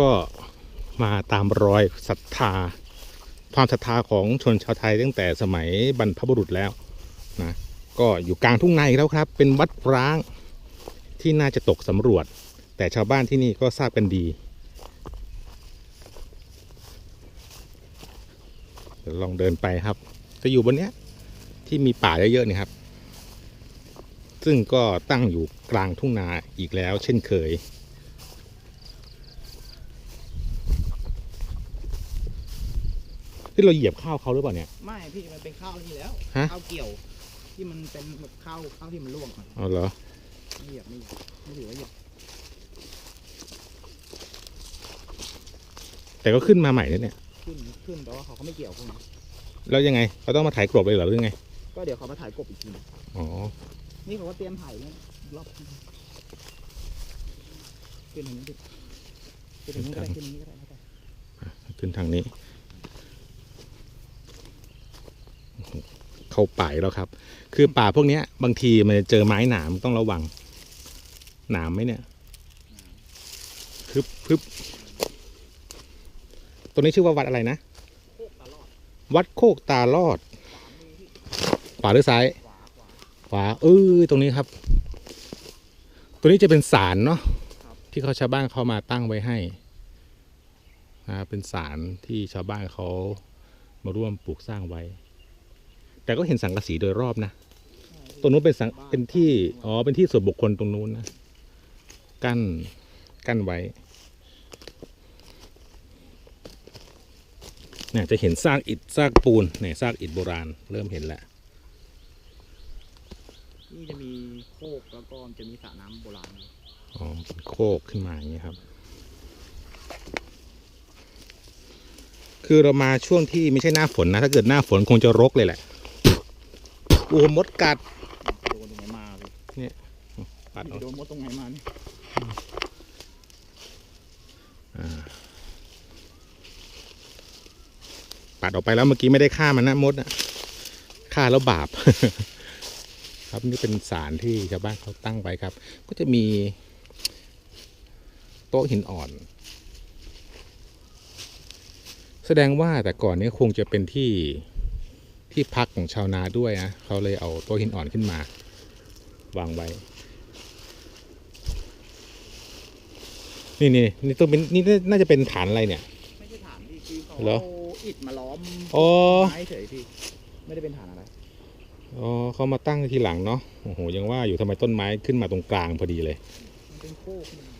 ก็มาตามรอยศรัทธา ความศรัทธาของชนชาวไทยตั้งแต่สมัยบรรพบุรุษแล้วนะก็อยู่กลางทุ่งนาอีกแล้วครับ เป็นวัดร้างที่น่าจะตกสำรวจ แต่ชาวบ้านที่นี่ก็ทราบกันดีเดี๋ยวลองเดินไปครับ จะอยู่บนเนี้ยที่มีป่าเยอะๆนี่ครับ ซึ่งก็ตั้งอยู่กลางทุ่งนาอีกแล้ว เช่นเคย ที่เราเหยียบข้าวเขาหรือเปล่าเนี่ย ไม่พี่มันเป็นข้าวนี่แล้วฮะ ข้าวเกี่ยว ที่มันเป็นแบบข้าวข้าวที่มันร่วงอะเอาเหรอ ไม่เหยียบไม่เหยียบไม่ถือว่าเหยียบแต่ก็ขึ้นมาใหม่แล้วเนี่ย ขึ้นขึ้นแต่ว่าเขาก็ไม่เกี่ยวพวกนี้แล้วยังไงเขาต้องมาถ่ายกรบเลยเหรอหรือไง ก็เดี๋ยวเขามาถ่ายกบอีกทีอ๋อ นี่เขาก็เตรียมถ่ายเนี่ยรอบขึ้นทางนี้ดิขึ้นทางนี้ก็ได้ขึ้นทางนี้ก็ได้ไม่ได้ขึ้นทางนี้ เข้าป่าแล้วครับ คือป่าพวกเนี้ยบางทีมันจะเจอไม้หนามต้องระวัง หนามไหมเนี่ยพึบพึบตรงนี้ชื่อว่าวัดอะไรนะ วัดโคกตาลอดขวามือพี่ขวาหรือซ้าย ขวา เออตรงนี้ครับ ตัวนี้จะเป็นศาลเนาะที่เขาชาวบ้านเขามาตั้งไว้ให้นะเป็นศาลที่ชาวบ้านเขามาร่วมปลูกสร้างไว้ แต่ก็เห็นสังกะสีโดยรอบนะตรงนู้นเป็นสังเป็นที่อ๋อเป็นที่ส่วนบุคคลตรงนู้นนะกั้นกั้นไว้เนี่ยจะเห็นซากอิฐซากปูนเนี่ยซากอิฐโบราณ เริ่มเห็นแล้วนี่จะมีโคกแล้วก็จะมีสระน้ำโบราณอยู่อ๋อเป็นโคกขึ้นมาอย่างนี้ครับ คือเรามาช่วงที่ไม่ใช่หน้าฝนนะ ถ้าเกิดหน้าฝนคงจะรกเลยแหละ โอ้โหมดกัดโดนตรงไหนมาพี่ปัดพี่เอาโดนมดตรงไหนมาเนี่ยปัดออกไปแล้วเมื่อกี้ไม่ได้ฆ่ามันนะมดนะฆ่าแล้วบาป ครับนี่เป็นสารที่ชาวบ้านเขาตั้งไว้ครับ ก็จะมีโต๊ะหินอ่อน แสดงว่าแต่ก่อนเนี้คงจะเป็นที่ ที่พักของชาวนาด้วยนะเขาเลยเอาโต๊ะหินอ่อนขึ้นมา วางไว้ นี่นี่นี่ต้องเป็นนี่น่าจะเป็นฐานอะไรเนี่ย ไม่ใช่ฐานพี่คือเขาเหรอ เอาอิฐมาล้อมอ๋อไม้เฉยพี่ไม่ได้เป็นฐานอะไรอ๋อเขามาตั้งทีหลังเนาะโอ้โหยังว่าอยู่ทำไมต้นไม้ขึ้นมาตรงกลางพอดีเลย มันเป็นโคกนี่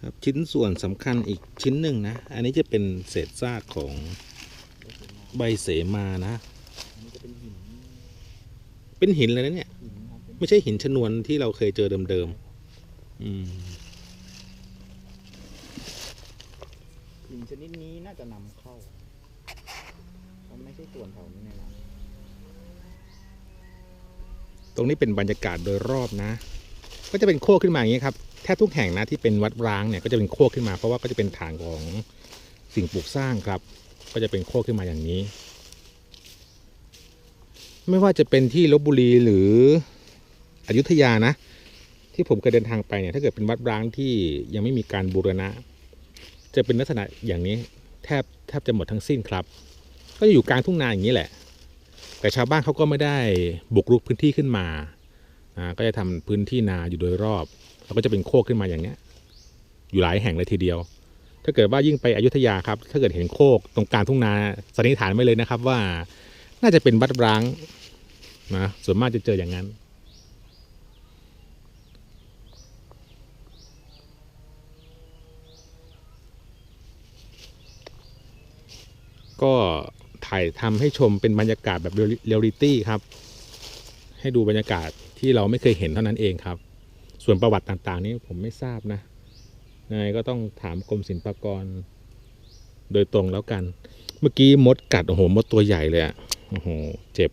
ครับชิ้นส่วนสำคัญอีกชิ้นหนึ่งนะ อันนี้จะเป็นเศษซากของใบเสมานะอันนี้จะเป็นหินเป็นหินเลยนะเนี่ยหินครับเป็นไม่ใช่หินชนวนที่เราเคยเจอเดิมๆอืมหินชนิดนี้น่าจะนำเข้ามันไม่ใช่ส่วนแถวนี้ในร้านตรงนี้เป็นบรรยากาศโดยรอบนะ ก็จะเป็นโคกขึ้นมาอย่างนี้ครับแทบทุกแห่งนะที่เป็นวัดร้างเนี่ยก็จะเป็นโคกขึ้นมา เพราะว่าก็จะเป็นฐานของสิ่งปลูกสร้างครับ ก็จะเป็นโคกขึ้นมาอย่างนี้ ไม่ว่าจะเป็นที่ลบบุรีหรืออยุธยานะ ที่ผมเคยเดินทางไปเนี่ยถ้าเกิดเป็นวัดร้างที่ยังไม่มีการบูรณะ จะเป็นลักษณะอย่างนี้แทบแทบจะหมดทั้งสิ้นครับ ก็จะอยู่กลางทุ่งนาอย่างนี้แหละ แต่ชาวบ้านเขาก็ไม่ได้บุกรุกพื้นที่ขึ้นมาอ่าก็จะทำพื้นที่นาอยู่โดยรอบ แล้วก็จะเป็นโคกขึ้นมาอย่างเนี้ย อยู่หลายแห่งเลยทีเดียว ถ้าเกิดว่ายิ่งไปอยุธยาครับ ถ้าเกิดเห็นโคกตรงกลางทุ่งนาสันนิษฐานไว้เลยนะครับว่า น่าจะเป็นวัดร้างนะส่วนมากจะเจออย่างนั้นก็ถ่ายทำให้ชมเป็นบรรยากาศแบบเรียลลิตี้ครับ ให้ดูบรรยากาศที่เราไม่เคยเห็นเท่านั้นเองครับ ส่วนประวัติต่างๆ นี้ผมไม่ทราบนะยังไงก็ต้องถามกรมศิลปากร โดยตรงแล้วกัน เมื่อกี้มดกัดโอ้โหมดตัวใหญ่เลยอะโอ้โหเจ็บ